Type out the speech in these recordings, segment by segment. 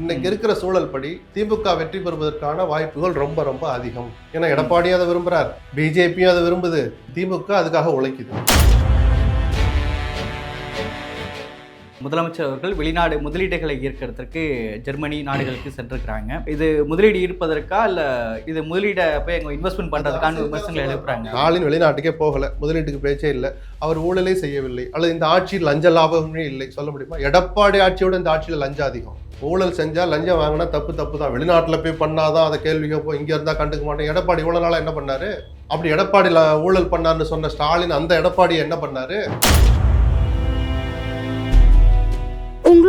இன்னைக்கு இருக்கிற சூழல் படி திமுக வெற்றி பெறுவதற்கான வாய்ப்புகள் ரொம்ப ரொம்ப அதிகம். ஏன்னா எடப்பாடியும் அதை விரும்புறார். பிஜேபியும் அதை விரும்புது. திமுக அதுக்காக உழைக்குது. முதலமைச்சர் அவர்கள் வெளிநாடு முதலீடுகளை ஈர்க்கிறதுக்கு ஜெர்மனி நாடுகளுக்கு சென்றிருக்கிறாங்க. இது முதலீடு ஈர்ப்பதற்கா இல்ல இது முதலீடை போய் அங்க இன்வெஸ்ட்மெண்ட் பண்றதுக்கான விமர்சனங்களை எழுப்புறாங்க? ஸ்டாலின் வெளிநாட்டுக்கே போகல முதலீட்டுக்கு பேச்சே இல்லை. அவர் ஊழலே செய்யவில்லை. அல்லது இந்த ஆட்சியில் லஞ்ச லாபமே இல்லை. சொல்ல முடியுமா? எடப்பாடி ஆட்சியோட இந்த ஆட்சியில் லஞ்சம் அதிகம். ஊழல் செஞ்சால் லஞ்சம் வாங்கினா தப்பு தப்பு தான். வெளிநாட்டில் போய் பண்ணாதான் அதை கேள்வி கேட்போம். இங்கே இருந்தால் கண்டுக்க மாட்டேன் எடப்பாடி இவ்வளோ நாளாக என்ன பண்ணார்? அப்படி எடப்பாடி ஊழல் பண்ணாருன்னு சொன்ன ஸ்டாலின் அந்த எடப்பாடி என்ன பண்ணாரு?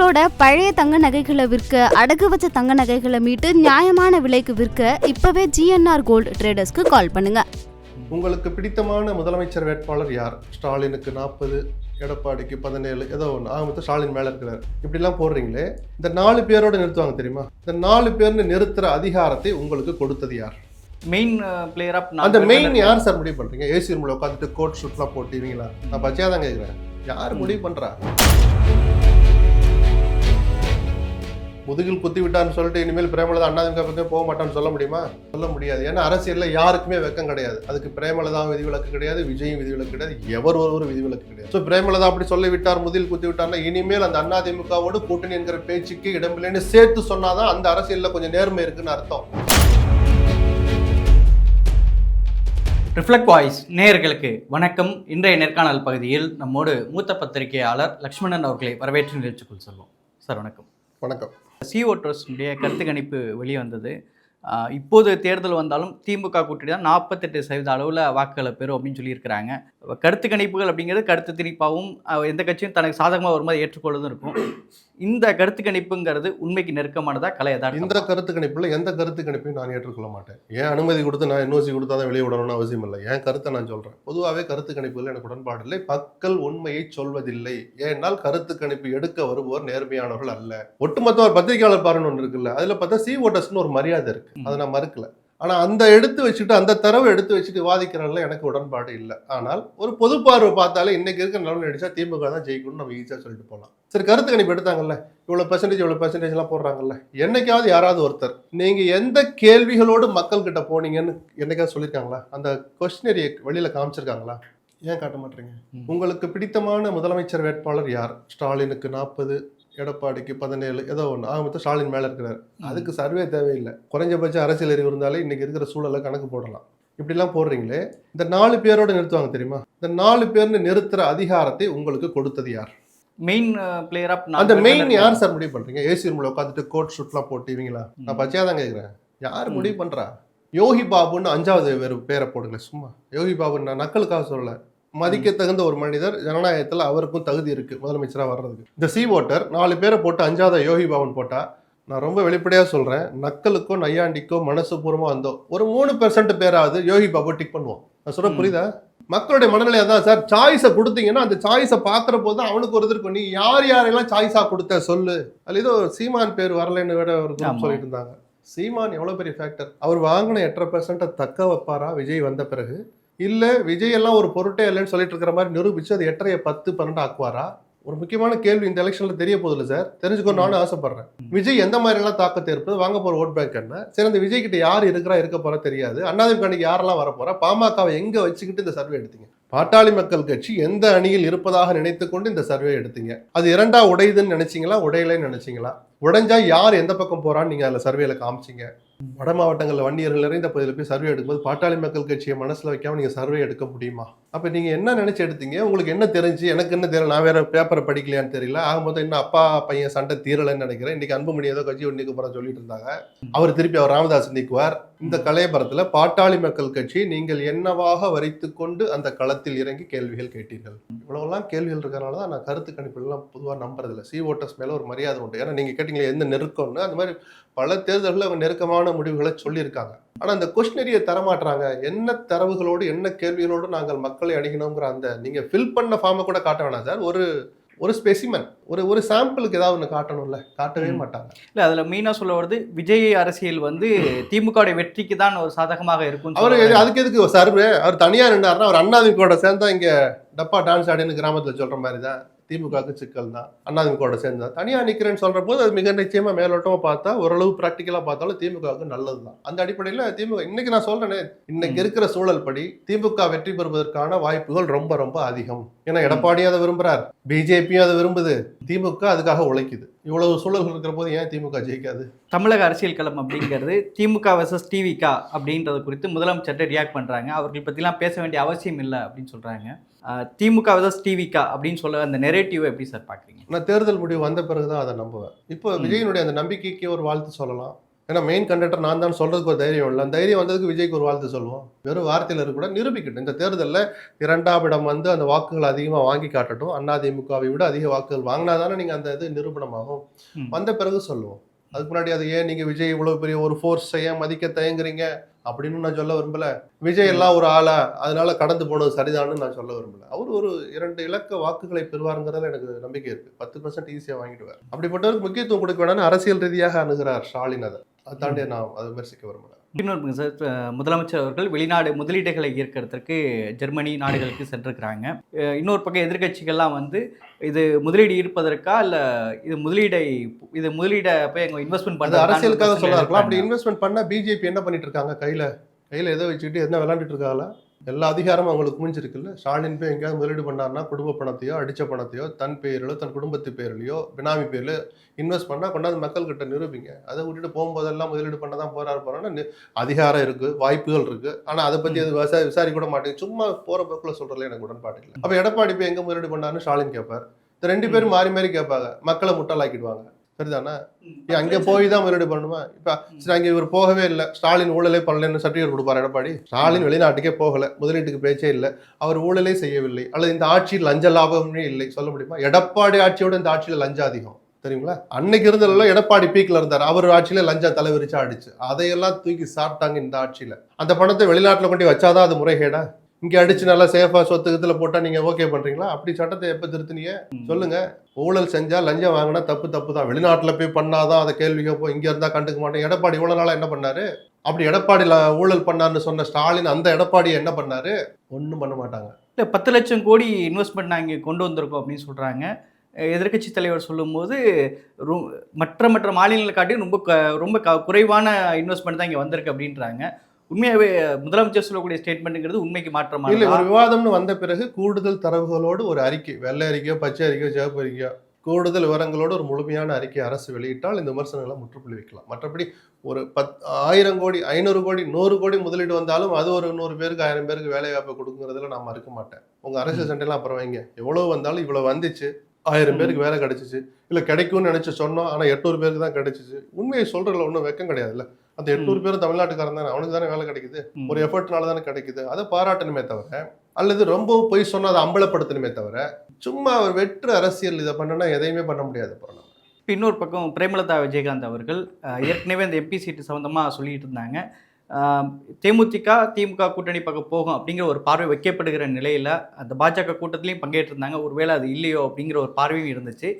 உங்களோட பழைய தங்க நகைகளை விற்க அடகு வச்ச தங்க நகைகளை மீட்டு நியாயமான விலைக்கு விற்க இப்பவே ஜிஎன்ஆர் கோல்டு ட்ரேடர்ஸ்க்கு கால் பண்ணுங்க. உங்களுக்கு பிடித்தமான முதலமைச்சர் வேட்பாளர் யார்? ஸ்டாலினுக்கு நாற்பது எடப்பாடிக்கு பதினேழு ஏதோ ஒன்று ஆக மொத்தம் ஸ்டாலின் மேலே இருக்கிறார். இப்படிலாம் போடுறீங்களே? இந்த நாலு பேரோட நிறுத்துவாங்க தெரியுமா? இந்த நாலு பேர்னு நிறுத்துற அதிகாரத்தை உங்களுக்கு கொடுத்தது யார்? மெயின் பிளேயர் ஆஃப் அந்த மெயின் யார்? சார் முடிவு பண்றீங்க? ஏசி ரூம்ல உட்காந்துட்டு கோட் ஷூட்லாம் போட்டுவீங்களா நான் பச்சையா தான் கேட்குறேன் யார் முடிவு பண்றா? முதுகில் குத்தி விட்டான்னு சொல்லிட்டு இனிமேல் பிரேமலதா அண்ணாதிமுக பக்கம் போக மாட்டான்னு சொல்ல முடியுமா? சொல்ல முடியாது. ஏன்னா அரசியலில் யாருக்குமே வெக்கம் கிடையாது. அதுக்கு பிரேமலதா விதிவிலக்கு கிடையாது விஜயும் விதிவிலக்கு கிடையாது எவர் ஒருவரும் விதிவிலக்கு கிடையாது. ஸோ பிரேமலதா அப்படி சொல்லி விட்டார் முதில் குத்தி விட்டார்னா இனிமேல் அந்த அதிமுகவோடு கூட்டணி என்கிற பேச்சுக்கு இடமில்லைன்னு சேர்த்து சொன்னாதான் அந்த அரசியலில் கொஞ்சம் நேர்மை இருக்குன்னு அர்த்தம். ரிஃப்ளெக்ட் வாய்ஸ் நேயர்களுக்கு வணக்கம். இன்றைய நேர்காணல் பகுதியில் நம்மோடு மூத்த பத்திரிகையாளர் லக்ஷ்மணன் அவர்களை வரவேற்று நிகழ்ச்சிக்குள் சொல்வோம். சார் வணக்கம். வணக்கம். சி ஓட்டர்ஸுடைய கருத்து கணிப்பு வெளியே வந்தது இப்போது தேர்தல் வந்தாலும் திமுக கூட்டணி தான் நாற்பத்தெட்டு சதவீத அளவில் வாக்குகளை பெறும் அப்படின்னு சொல்லியிருக்கிறாங்க. கருத்து கணிப்புகள் அப்படிங்கிறது கருத்து திணிப்பாகவும் எந்த கட்சியும் தனக்கு சாதகமாக வரும்போது ஏற்றுக்கொள்வதும் இருக்கும். இந்த கருத்து கணிப்புங்கிறது உண்மைக்கு நெருக்கமானதா கலை இந்த யதார்த்தமா? கருத்து கணிப்புல எந்த கருத்து கணிப்பையும் நான் ஏற்றுக்கொள்ள மாட்டேன். ஏன் அனுமதி கொடுத்து நான் என்ஓசி கொடுத்தா தான் வெளியே விடணும்னு அவசியம் இல்லை. என் கருத்தை நான் சொல்றேன்? பொதுவாகவே கருத்து கணிப்புகள் எனக்கு உடன்பாடு இல்லை. மக்கள் உண்மையை சொல்வதில்லை. ஏனால் கருத்து கணிப்பு எடுக்க வருவோர் நேர்மையானவர்கள் அல்ல. ஒட்டுமொத்த ஒரு பத்திரிகையாளர் பாருன்னு ஒன்று இருக்குல்ல. அதுல பார்த்தா சி ஓட்டர்ஸ்னு ஒரு மரியாதை இருக்கு. அதை நான் மறுக்கல. ஆனா அந்த எடுத்து வச்சுட்டு அந்த தரவை எடுத்து வச்சுட்டு விவாதிக்கிறதுல எனக்கு உடன்பாடு இல்லை. ஆனால் ஒரு பொது பார்வை பார்த்தாலே இன்னைக்கு இருக்கிற நிலவில் அடிச்சா திமுக தான் ஜெயிக்கணும்னு நம்ம ஈஸியாக சொல்லிட்டு போகலாம் சரி கருத்து கணிப்பு எடுத்தாங்கல்ல? இவ்வளோ பெர்சன்டேஜ் இவ்வளோ பெர்சன்டேஜ்லாம் போடுறாங்கல்ல? என்னைக்காவது யாராவது ஒருத்தர் நீங்க எந்த கேள்விகளோடு மக்கள் கிட்ட போனீங்கன்னு என்னைக்காவது சொல்லியிருக்காங்களா அந்த கொஸ்டினரியை வெளியில காமிச்சிருக்காங்களா? ஏன் காட்ட மாட்டீங்க? ம். உங்களுக்கு பிடித்தமான முதலமைச்சர் வேட்பாளர் யார்? ஸ்டாலினுக்கு நாற்பது எடப்பாடிக்கு பதினேழு ஏதோ ஒன்று ஆக மொத்தம் ஸ்டாலின் மேலே இருக்கிறார். அதுக்கு சர்வே தேவையில்லை. குறைஞ்சபட்ச அரசியல் அறிவு இருந்தாலே இன்னைக்கு இருக்கிற சூழலை கணக்கு போடலாம். இப்படிலாம் போடுறீங்களே இந்த நாலு பேரோட நிறுத்துவாங்க தெரியுமா? இந்த நாலு பேர்னு நிறுத்துற அதிகாரத்தை உங்களுக்கு கொடுத்தது யார்? மெயின் பிளேயர் அந்த மெயின் யார் சார் முடிவு பண்றீங்க? ஏசி ரூம்ல உட்காந்துட்டு கோட் ஷூட்லாம் போட்டுவீங்களா நான் பச்சையா தான் கேட்குறேன் யார். முடிவு பண்றா? யோகி பாபுன்னு அஞ்சாவது வேறு பேரை போடுங்களேன் சும்மா. யோகி பாபு நான் நக்கலுக்காக சொல்லல. மதிக்க தகுந்த ஒரு மனிதர் ஜனநாயகத்துல அவருக்கும் தகுதி இருக்கு முதலமைச்சரா வர்றதுக்கு. இந்த சி ஓட்டர் நாலு பேரை போட்டு அஞ்சாவது யோகி பாபுன்னு போட்டா நான் ரொம்ப வெளிப்படையா சொல்றேன் நக்கலுக்கோ நையாண்டிக்கோ மனசு பூர்வமா வந்தோ ஒரு மூணு பெர்சன்ட் பேராவது யோகி பாபு டிக் பண்ணுவோம். நான் சொல்ற ம். புரியுதா? மக்களுடைய மனநிலை அதான் சார் சாய்ஸை கொடுத்தீங்கன்னா அந்த சாய்ஸை பார்க்குற போது தான் அவனுக்கு ஒரு இருக்கும். நீ யார் யாரெல்லாம் சாய்ஸா கொடுத்த சொல்லு. அதுல ஏதோ சீமான் பேர் வரலைன்னு விட ஒரு. சொல்லிட்டு இருந்தாங்க. சீமான் எவ்வளவு பெரிய ஃபேக்டர் அவர் வாங்கின எட்டரை பெர்சென்ட்டை தக்க வைப்பாரா? விஜய் வந்த பிறகு இல்லை விஜய் எல்லாம் ஒரு பொருட்டே இல்லைன்னு சொல்லிட்டு இருக்கிற மாதிரி நிரூபிச்சு அது எட்டரையை பத்து பன்னெண்டு ஆக்குவாரா? ஒரு முக்கியமான கேள்வி இந்த எலெக்ஷன்ல தெரிய போதில்ல சார். தெரிஞ்சுக்கணும் நானும் ஆசைப்படுறேன். விஜய் எந்த மாதிரிலாம் தாக்கத்தை இருப்பது வாங்க போற ஓட் பேங்க் என்ன? சரி அந்த விஜய் கிட்ட யார் இருக்கிறா இருக்க போறா தெரியாது. அண்ணாதிமுக அன்னைக்கு யாரெல்லாம் வர போறா பாமகவை எங்க வச்சுக்கிட்டு இந்த சர்வே எடுத்தீங்க? பாட்டாளி மக்கள் கட்சி எந்த அணியில் இருப்பதாக நினைத்து கொண்டு இந்த சர்வே எடுத்தீங்க? அது இரண்டா உடையுதுன்னு நினைச்சிங்களா? உடையலைன்னு நினைச்சீங்களா? உடைஞ்சா யார் எந்த பக்கம் போறான்னு நீங்க அதில் சர்வேல காமிச்சீங்க. வட மாவட்டங்களில் வன்னியர்கள் நிறைந்த பகுதியில் போய் சர்வே எடுக்கும்போது பாட்டாளி மக்கள் கட்சியை மனசில் வைக்காம நீங்கள் சர்வே எடுக்க முடியுமா? அப்போ நீங்கள் என்ன நினச்சி எடுத்தீங்க? உங்களுக்கு என்ன தெரிஞ்சு? எனக்கு என்ன தெரியல நான் வேறு பேப்பரை படிக்கலையான்னு தெரியல. ஆகும்போது இன்னும் அப்பா பையன் சண்டை தீரலைன்னு நினைக்கிறேன். இன்னைக்கு அன்புமணி ஏதோ கட்சி ஒன்றுக்கு போகிற சொல்லிட்டு இருந்தாங்க. அவர் திருப்பி அவர் ராமதாஸ் நீக்குவார் இந்த கலையபரத்துல பாட்டாளி மக்கள் கட்சி நீங்கள் என்னவாக வரைத்துக் கொண்டு அந்த களத்தில் இறங்கி கேள்விகள் கேட்டீர்கள். இவ்வளவுலாம் கேள்விகள் இருக்கிறனால தான் நான் கருத்து கணிப்புலாம் பொதுவாக நம்புறதில்ல. சி ஓட்டர்ஸ் மேலே ஒரு மரியாதை உண்டு. ஏன்னா நீங்கள் கேட்டீங்களே எந்த நெருக்கம்னு? அந்த மாதிரி பல தேர்தல்களில் அவங்க நெருக்கமான முடிவுகளை சொல்லியிருக்காங்க. ஆனால் அந்த கொஷினரியை தரமாட்டுறாங்க என்ன தரவுகளோடு என்ன கேள்விகளோடு நாங்கள் மக்களை அணுகினோங்கிற அந்த நீங்கள் ஃபில் பண்ண ஃபார்மை கூட காட்ட வேணாம் சார். ஒரு ஒரு ஸ்பெசிமன் ஒரு ஒரு சாம்பிளுக்கு ஏதாவது ஒன்று காட்டணும்ல? காட்டவே. மாட்டாங்க. இல்ல அதுல மெயினா சொல்ல வருது விஜய் அரசியல் வந்து திமுகவுடைய வெற்றிக்கு தான் ஒரு சாதகமாக இருக்கும் அவர் அதுக்கு எதுக்கு சர்வே அவர் தனியா நின்றாருன்னா அவர் அண்ணாதிமுக சேர்ந்தா இங்க டப்பா டான்ஸ் ஆடின்னு கிராமத்துல சொல்ற மாதிரி தான் திமுகவுக்கு சிக்கல் தான். அதிமுகவோட சேர்ந்தா தனியா நிக்கிறேன்னு சொல்ற போது அது மிக நிச்சயமா மேலோட்டமா பார்த்தா ஓரளவு பிராக்டிக்கலா பார்த்தாலும் திமுகவுக்கு நல்லது தான். அந்த அடிப்படையில திமுக இன்னைக்கு நான் சொல்றேனே இன்னைக்கு இருக்கிற சூழல் படி திமுக வெற்றி பெறுவதற்கான வாய்ப்புகள் ரொம்ப ரொம்ப அதிகம். ஏன்னா எடப்பாடியும் அதை விரும்புறார். பிஜேபியும் அதை விரும்புது. திமுக அதுக்காக உழைக்குது. இவ்வளவு சூழல்கள் இருக்கிற போது ஏன் திமுக ஜெயிக்காது? தமிழக அரசியல் களம் அப்படிங்கிறது திமுக வர்சஸ் டிவிகா அப்படின்றது குறித்து முதலமைச்சர்கிட்ட ரியாக்ட் பண்ணுறாங்க அவர்கள் பற்றிலாம் பேச வேண்டிய அவசியம் இல்லை அப்படின்னு சொல்கிறாங்க திமுக வர்சஸ் டிவிகா அப்படின்னு சொல்ல அந்த நெரேட்டிவ் எப்படி சார் பார்க்குறீங்க? நான் தேர்தல் முடிவு வந்த பிறகுதான் அதை நம்புவேன். இப்போ விஜயனுடைய அந்த நம்பிக்கைக்கு ஒரு வாழ்த்து சொல்லலாம். ஏன்னா மெயின் கண்டக்டர் நான் தான் சொல்றதுக்கு ஒரு தைரியம் இல்லை. அந்த தைரியம் வந்ததுக்கு விஜய்க்கு ஒரு வாழ்த்து சொல்லுவோம். வெறும் வார்த்தையில் இருக்க கூட நிரூபிக்கட்டும். இந்த தேர்தலில் இரண்டாம் இடம் வந்து அந்த வாக்குகள் அதிகமாக வாங்கி காட்டட்டும். அதிமுகவை விட அதிக வாக்குகள் வாங்கினா தானே நீங்கள் அந்த இது நிரூபணமாகும். வந்த பிறகு சொல்லுவோம். அதுக்கு முன்னாடி அது ஏன் நீங்கள் விஜய் இவ்வளோ பெரிய ஒரு ஃபோர்ஸை ஏன் மதிக்க தயங்குறீங்க? அப்படின்னு நான் சொல்ல விரும்பல. விஜய் எல்லாம் ஒரு ஆளா அதனால கடந்து போனது சரிதான்னு நான் சொல்ல விரும்பல. அவர் ஒரு இரண்டு இலக்க வாக்குகளை பெறுவாருங்கிறதுல எனக்கு நம்பிக்கை இருக்கு. பத்து பர்சன்ட் ஈஸியாக வாங்கிடுவார். அப்படிப்பட்டவருக்கு முக்கியத்துவம் கொடுக்க வேணாம்னு அரசியல் ரீதியாக அணுகிறார் ஸ்டாலின் அதை. அதை தாண்டி நான் அதை விமர்சிக்க விரும்பல. இன்னொரு சார் முதலமைச்சர் அவர்கள் வெளிநாடு முதலீடுகளை ஈர்க்கிறதுக்கு ஜெர்மனி நாடுகளுக்கு சென்றிருக்கிறாங்க. இன்னொரு பக்கம் எதிர்க்கட்சிகள்லாம் வந்து இது முதலீடு ஈர்ப்பதற்கா இல்லை இது முதலீடை இது முதலீடை போய் அங்கே இன்வெஸ்ட்மெண்ட் அது அரசியலுக்காக சொல்ல இருக்கலாம் அப்படி இன்வெஸ்ட்மெண்ட் பண்ணா பிஜேபி என்ன பண்ணிட்டு இருக்காங்க? கையில கையில எதை வச்சுக்கிட்டு என்ன விளையாண்டுட்டு இருக்காங்களா எல்லா அதிகாரமும் அவங்களுக்கு குமிஞ்சிருக்குல்ல ஸ்டாலின் போய் எங்கேயாவது முதலீடு பண்ணாருன்னா குடும்ப பணத்தையோ அடிச்ச பணத்தையோ தன் பேரிலோ தன் குடும்பத்து பேர்லையோ பினாமி பேர்ல இன்வெஸ்ட் பண்ணா கொண்டாந்து மக்கள் கிட்ட நிரூபிங்க. அதை விட்டுட்டு போகும்போதெல்லாம் முதலீடு பண்ண தான் போறாரு போறான்னா நி- அதிகாரம் இருக்கு வாய்ப்புகள் இருக்கு. ஆனா அதை பத்தி அது விசா விசாரிக்க கூட மாட்டேங்குது சும்மா போற போக்குல சொல்றதுல எனக்கு உடன்பாடு இல்லை. அப்ப எடப்பாடி போய் எங்க முதலீடு பண்ணாருன்னு ஸ்டாலின் கேட்பார் இந்த ரெண்டு பேரும் மாறி மாறி கேட்பாங்க. மக்களை முட்டாளாக்கிடுவாங்க. சரிதானே? அங்க போய் தான் முதலீடு பண்ணணுமா? இப்ப சரி அங்க இவர் போகவே இல்லை. ஸ்டாலின் ஊழலே பண்ணலன்னு சர்டிஃபிகேட் கொடுப்பார் எடப்பாடி? ஸ்டாலின் வெளிநாட்டுக்கே போகல. முதலீட்டுக்கு பேச்சே இல்லை. அவர் ஊழலே செய்யவில்லை. அல்லது இந்த ஆட்சியில் லஞ்ச லாபமே இல்லை. சொல்ல முடியுமா? எடப்பாடி ஆட்சியோட இந்த ஆட்சியில் லஞ்சம் அதிகம். தெரியுங்களா? அன்னைக்கு இருந்ததுல எடப்பாடி பீக்ல இருந்தார். அவர் ஆட்சியில லஞ்சம் தலைவிரிச்சா அடிச்சு. அதையெல்லாம் தூக்கி சாப்பிட்டாங்க இந்த ஆட்சியில. அந்த பணத்தை வெளிநாட்டுல கொண்டு வச்சாதான் அது முறைகேடா? இங்க அடிச்சு நல்லா சேஃபா சொத்து கித்துல போட்டா நீங்க ஓகே பண்றீங்களா? அப்படி சட்டத்தை எப்ப திருத்தினீங்க? சொல்லுங்க. ஊழல் செஞ்சா லஞ்சம் வாங்கினா தப்பு தப்பு தான். வெளிநாட்டுல போய் பண்ணாதான் அதை கேள்வி கேட்போம் இங்க இருந்தா கண்டுக்க மாட்டேன். எடப்பாடி இவ்வளவு நாளா என்ன பண்ணாரு? அப்படி எடப்பாடி ஊழல் பண்ணாருன்னு சொன்ன ஸ்டாலின் அந்த எடப்பாடி என்ன பண்ணாரு? ஒண்ணும் பண்ண மாட்டாங்க. இல்லை பத்து லட்சம் கோடி இன்வெஸ்ட்மெண்ட் நாங்கள் இங்கே கொண்டு வந்திருக்கோம் அப்படின்னு சொல்கிறாங்க எதிர்க்கட்சி தலைவர் சொல்லும்போது மற்ற மற்ற மாநிலங்களை காட்டி ரொம்ப க ரொம்ப குறைவான இன்வெஸ்ட்மெண்ட் தான் இங்கே வந்திருக்கு அப்படின்றாங்க. உண்மையாகவே முதலமைச்சர் சொல்லக்கூடிய ஸ்டேட்மெண்ட்டுங்கிறது உண்மைக்கு இல்ல மாற்றமாக ஒரு விவாதம்னு வந்த பிறகு கூடுதல் தரவுகளோடு ஒரு அறிக்கை வெள்ளை அறிக்கையோ பச்சை அறிக்கையோ சிவப்பு அறிக்கையோ கூடுதல் விவரங்களோடு ஒரு முழுமையான அறிக்கை அரசு வெளியிட்டால் இந்த விமர்சனங்களை முற்றுப்புள்ளி வைக்கலாம். மற்றபடி ஒரு பத் ஆயிரம் கோடி ஐநூறு கோடி நூறு கோடி முதலீடு வந்தாலும் அது ஒரு நூறு பேருக்கு ஆயிரம் பேருக்கு வேலை வாய்ப்பை கொடுக்குறதுல நான் மறுக்க மாட்டேன். உங்க அரசியல் சண்டையெல்லாம் அப்புறம் வைங்க. எவ்வளவு வந்தாலும் இவ்வளவு வந்துச்சு. ஆயிரம் பேருக்கு வேலை கிடைச்சிச்சு. இல்ல கிடைக்கும்னு நினைச்சு சொன்னோம் ஆனா எட்நூறு பேருக்கு தான் கிடைச்சிச்சு. உண்மையை சொல்றதுல ஒன்றும் வெக்கம் கிடையாதுல்ல. அந்த எட்நூறு பேரும் தமிழ்நாட்டுக்காரன் தானே அவனுக்கு தானே வேலை கிடைக்குது. ஒரு எஃபர்ட்னால தானே கிடைக்குது. அதை பாராட்டணுமே தவிர அல்லது ரொம்பவும் பொய் சொன்னா அதை அம்பலப்படுத்தணுமே தவிர சும்மா ஒரு வெற்று அரசியல் இதை பண்ணனா எதையுமே பண்ண முடியாது அப்புறம் இன்னொரு பக்கம் பிரேமலதா விஜயகாந்த் அவர்கள் ஏற்கனவே அந்த எம்பி சீட்டு சம்மந்தமாக சொல்லிட்டு இருந்தாங்க. தேமுதிக திமுக கூட்டணி பக்கம் போகும் அப்படிங்கிற ஒரு பார்வை வைக்கப்படுகிற நிலையில் அந்த பாஜக கூட்டத்திலையும் பங்கேற்றிருந்தாங்க. ஒருவேளை அது இல்லையோ அப்படிங்கிற ஒரு பார்வையும் இருந்துச்சு.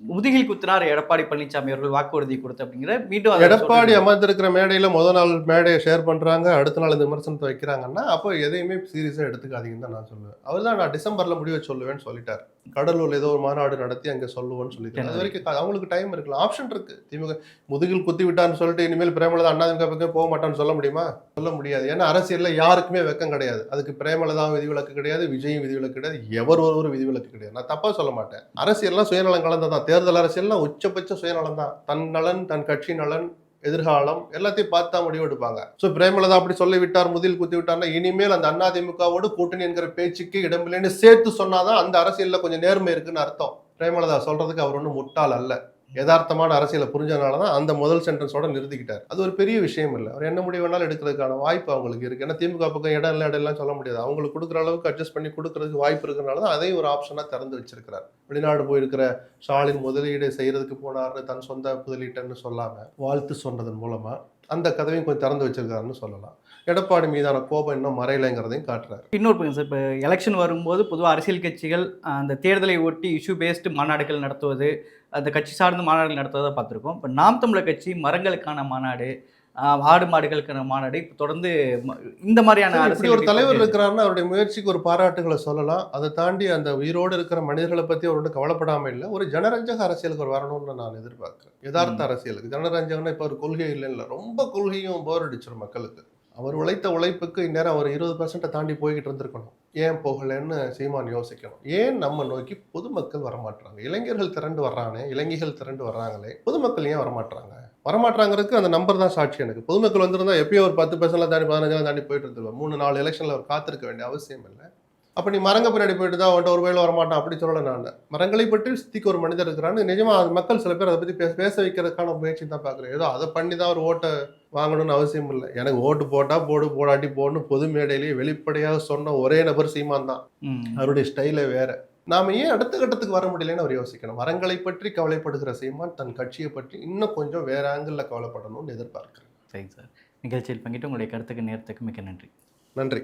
முதுகில் குத்தினார் எடப்பாடி பழனிசாமி அவர்கள் வாக்குறுதி கொடுத்து அப்படிங்கிற மீண்டும் எடப்பாடி. அமர்ந்திருக்கிற மேடையில முத நாள் மேடையை ஷேர் பண்றாங்க அடுத்த நாள் இந்த விமர்சனத்தை வைக்கிறாங்கன்னா அப்போ எதையுமே சீரியஸா எடுத்துக்காதீங்கன்னு தான் நான் சொல்லுவேன். அவர் தான் நான் டிசம்பர்ல முடிவை சொல்லுவேன்னு சொல்லிட்டார். கடலூர்ல ஏதோ ஒரு மாநாடு நடத்தி அங்க சொல்லுவோன்னு சொல்லிட்டாரு. அது வரைக்கும் அவங்களுக்கு டைம் இருக்கலாம் ஆப்ஷன் இருக்கு. திமுக முதுகில் குத்தி விட்டான்னு சொல்லிட்டு இனிமேல் பிரேமலதா அண்ணாதிமுக பக்கம் போக மாட்டான்னு சொல்ல முடியுமா? சொல்ல முடியாது. ஏன்னா அரசியல்ல யாருக்குமே வெக்கம் கிடையாது. அதுக்கு பிரேமலதா விதிவிலக்கு கிடையாது விஜயும் விதிவிலக்கு கிடையாது எவர் ஒருவரும் விதிவிலக்கு கிடையாது. நான் தப்பா சொல்ல மாட்டேன். அரசியல்லாம் சுயநலம் கலந்ததான் தேர்தல் அரசியல்லாம் உச்சபட்ச சுயநலம் தான் தன் நலன் தன் கட்சி நலன் எதிர்காலம் எல்லாத்தையும் பார்த்து தான் முடிவு எடுப்பாங்க. ஸோ பிரேமலதா அப்படி சொல்லி விட்டார் முதில் குத்தி விட்டார்னா இனிமேல் அந்த அதிமுகவோடு கூட்டணி என்கிற பேச்சுக்கு இடமில்லைன்னு சேர்த்து சொன்னாதான் அந்த அரசியலில் கொஞ்சம் நேர்மை இருக்குன்னு அர்த்தம். பிரேமலதா சொல்றதுக்கு அவர் ஒன்றும் முட்டாள் அல்ல. யதார்த்தமான அரசியலை புரிஞ்சதுனால தான் அந்த முதல் சென்டென்ஸோட நிறுத்திக்கிட்டார். அது ஒரு பெரிய விஷயம் இல்லை. அவர் என்ன முடிவு வேணாலும் எடுக்கிறதுக்கான வாய்ப்பு அவங்களுக்கு இருக்கு. ஏன்னா திமுக பக்கம் இடம் இல்லை இடம் சொல்ல முடியாது. அவங்களுக்கு கொடுக்குற அளவுக்கு அட்ஜஸ்ட் பண்ணி கொடுக்கறதுக்கு வாய்ப்பு இருக்கிறனால தான் அதையும் ஒரு ஆப்ஷனாக திறந்து வச்சிருக்கிறார். வெளிநாடு போயிருக்கிற ஸ்டாலின் முதலீடு செய்யறதுக்கு போனார்னு தன் சொந்த முதலீட்டுன்னு சொல்லாம வாழ்த்து சொன்னதன் மூலமா அந்த கதவையும் கொஞ்சம் திறந்து வச்சிருக்காருன்னு சொல்லலாம். எடப்பாடி மீதான கோபம் இன்னும் மறையலைங்கிறதையும் காட்டுறாரு. இன்னொரு பக்கம் சார் இப்போ எலெக்ஷன் வரும்போது பொதுவாக அரசியல் கட்சிகள் அந்த தேர்தலை ஒட்டி இஷ்யூ பேஸ்டு மாநாடுகள் நடத்துவது அந்த கட்சி சார்ந்த மாநாடுகள் நடத்துவதை பார்த்துருக்கோம். இப்போ நாம் தமிழர் கட்சி மரங்களுக்கான மாநாடு ஆடு மாடுகளுக்கான மாநாடு இப்ப தொடர்ந்து இந்த மாதிரியான அரசியல் ஒரு தலைவர் இருக்கிறாருன்னா அவருடைய முயற்சிக்கு ஒரு பாராட்டுகளை சொல்லலாம். அதை தாண்டி அந்த உயிரோடு இருக்கிற மனிதர்களை பத்தி அவரோட கவலைப்படாம இல்லை. ஒரு ஜனரஞ்சக அரசியலுக்கு ஒரு வரணும்னு நான் எதிர்பார்க்கிறேன். யதார்த்த அரசியலுக்கு. ஜனரஞ்சகம்னா இப்போ ஒரு கொள்கை இல்லை இல்லை ரொம்ப கொள்கையும் போர் அடிச்சிடும் மக்களுக்கு. அவர் உழைத்த உழைப்புக்கு இந்நேரம் அவர் இருபது பர்சன்ட்டை தாண்டி போய்கிட்டு இருந்திருக்கணும். ஏன் போகலைன்னு சீமான் யோசிக்கணும். ஏன் நம்ம நோக்கி பொதுமக்கள் வரமாட்டாங்க இளைஞர்கள் திரண்டு வர்றானே இளைஞர்கள் திரண்டு வர்றாங்களே பொதுமக்கள் ஏன் வரமாட்டாங்க வரமாட்டாங்கிறதுக்கு அந்த நம்பர் தான் சாட்சி எனக்கு. பொதுமக்கள் வந்திருந்தா எப்பயோ ஒரு பத்து பர்சன்ட்லாம் தாண்டி பதினஞ்சாம் தாண்டி போயிட்டு இருந்துருவேன் மூணு நாலு எலெக்ஷனில் அவர் காத்திருக்க வேண்டிய அவசியம் இல்லை. அப்போ நீ மரங்க பின்னாடி போயிட்டு தான் அவன்கிட்ட ஒரு வேலை வரமாட்டான் அப்படி சொல்லலை நான். மரங்களை பற்றி சித்திக்கு ஒரு மனிதர் இருக்கிறான்னு நிஜமா அது மக்கள் சில பேர் அதை பற்றி பேச பேச வைக்கிறதுக்கான முயற்சி தான் பார்க்குறேன். ஏதோ அதை பண்ணி தான் ஒரு ஓட்டை வாங்கணும்னு அவசியம் இல்லை. எனக்கு ஓட்டு போட்டா போடு போடாட்டி போடணும் பொது மேடையிலேயே வெளிப்படையாக சொன்ன ஒரே நபர் சீமான் தான். அவருடைய ஸ்டைலே வேற. நாம ஏன் அடுத்த கட்டத்துக்கு வர முடியலன்னு அவர் யோசிக்கணும். வரங்களை பற்றி கவலைப்படுகிற சீமான் தன் கட்சியை பற்றி இன்னும் கொஞ்சம் வேற ஆங்கிளில் கவலைப்படணும்னு எதிர்பார்க்கிறேன். சரிங்க சார். நிகழ்ச்சியில் பங்கிட்டு உங்களுடைய கருத்துக்கு நேரத்துக்கு மிக்க நன்றி. நன்றி.